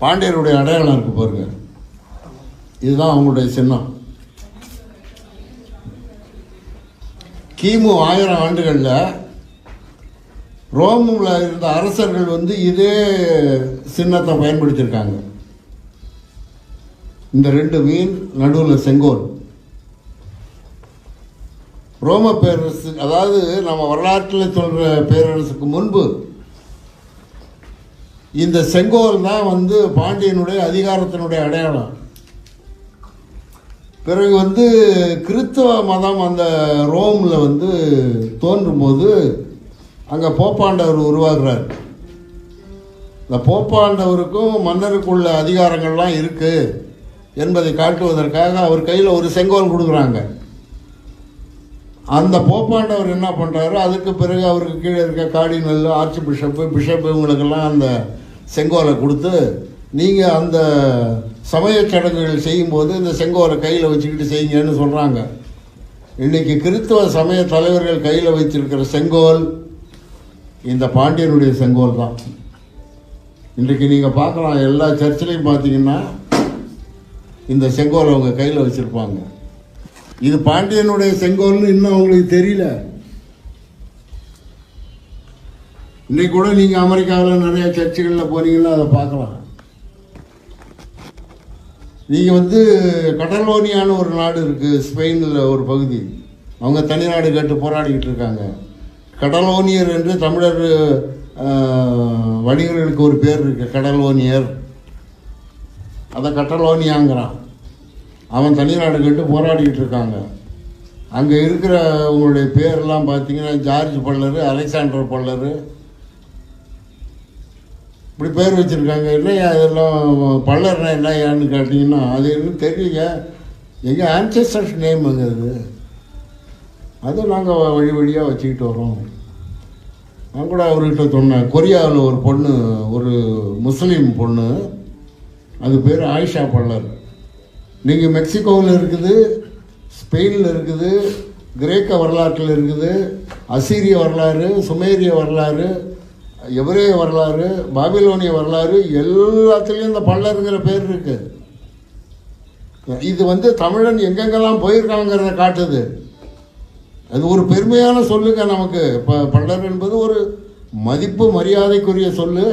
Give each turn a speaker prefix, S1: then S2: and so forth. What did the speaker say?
S1: பாண்டியருடைய அடையாளம் இருக்கு பாருங்க. இதுதான் அவங்களுடைய சின்னம். கிமு ஆயிரம் ஆண்டுகளில் ரோமில் இருந்த அரசர்கள் வந்து இதே சின்னத்தை பயன்படுத்தியிருக்காங்க. இந்த ரெண்டு மீன் நடுவில் செங்கோல். ரோம பேரரசு அதாவது நம்ம வரலாற்றில் சொல்கிற பேரரசுக்கு முன்பு இந்த செங்கோல் தான் வந்து பாண்டியனுடைய அதிகாரத்தினுடைய அடையாளம். பிறகு வந்து கிறிஸ்தவ மதம் அந்த ரோமில் வந்து தோன்றும்போது அங்கே போப்பாண்டவர் உருவாகிறார். இந்த போப்பாண்டவருக்கும் மன்னருக்குள்ள அதிகாரங்கள்லாம் இருக்குது என்பதை காட்டுவதற்காக அவர் கையில் ஒரு செங்கோல் கொடுக்குறாங்க. அந்த போப்பாண்டவர் என்ன பண்ணுறாரு அதுக்கு பிறகு அவருக்கு கீழே இருக்க கார்டினல் ஆர்ச்சி பிஷப்பு பிஷப்பு இவங்களுக்கெல்லாம் அந்த செங்கோலை கொடுத்து நீங்கள் அந்த சமய சடங்குகள் செய்யும்போது இந்த செங்கோலை கையில் வச்சுக்கிட்டு செய்யுங்கன்னு சொல்கிறாங்க இன்றைக்கி கிறிஸ்தவ சமய தலைவர்கள் கையில் வச்சிருக்கிற செங்கோல் இந்த பாண்டியனுடைய செங்கோல் தான். இன்றைக்கு நீங்கள் பார்க்கலாம் எல்லா சர்ச்சிலையும் பார்த்தீங்கன்னா இந்த செங்கோலை அவங்க கையில் வச்சுருப்பாங்க. இது பாண்டியனுடைய செங்கோல்னு இன்னும் அவங்களுக்கு தெரியல. இன்னைக்கு கூட நீங்கள் அமெரிக்காவில் நிறைய சர்ச்சுகளில் போனீங்கன்னா அதை பார்க்கலாம். நீங்கள் வந்து கடலோனியான ஒரு நாடு இருக்குது ஸ்பெயினில் ஒரு பகுதி. அவங்க தனி நாடு கேட்டு போராடிக்கிட்டு இருக்காங்க. கடலோனியர் என்று தமிழர் வணிகர்களுக்கு ஒரு பேர் இருக்கு கடலோனியர் அதை கட்டலோனியாங்கிறான். அவன் தனி நாடு கேட்டு போராடிக்கிட்டு இருக்காங்க. அங்கே இருக்கிற உங்களுடைய பேர்லாம் பார்த்தீங்கன்னா ஜார்ஜ் பல்லர் அலெக்சாண்டர் பல்லர். இப்படி பேர் வச்சுருக்காங்க. இல்லையா இதெல்லாம் பல்லர்னா ஏன்னு கேட்டிங்கன்னா அது எதுவும் தெரியல எங்கள் ஆன்சஸ்டர்ஸ் நேமுங்க அது. அதை நாங்கள் வழி வழியாக வச்சுக்கிட்டு வரோம். நான் கூட அவர்கிட்ட சொன்னேன். கொரியாவில் ஒரு பொண்ணு ஒரு முஸ்லீம் பொண்ணு. அது பேர் ஆயிஷா பல்லர். நீங்கள் மெக்சிகோவில் இருக்குது ஸ்பெயினில் இருக்குது கிரேக்க வரலாற்றில் இருக்குது அசீரிய வரலாறு சுமேரிய வரலாறு எவரேய வரலாறு பாபிலோனிய வரலாறு எல்லாத்துலேயும் இந்த பல்லருங்கிற பேர் இருக்குது இது வந்து தமிழன் எங்கெங்கெல்லாம் போயிருக்காங்கிறத காட்டுது. அது ஒரு பெருமையான சொல்லுங்க நமக்கு. இப்போ பல்லர் என்பது ஒரு மதிப்பு மரியாதைக்குரிய சொல்லு.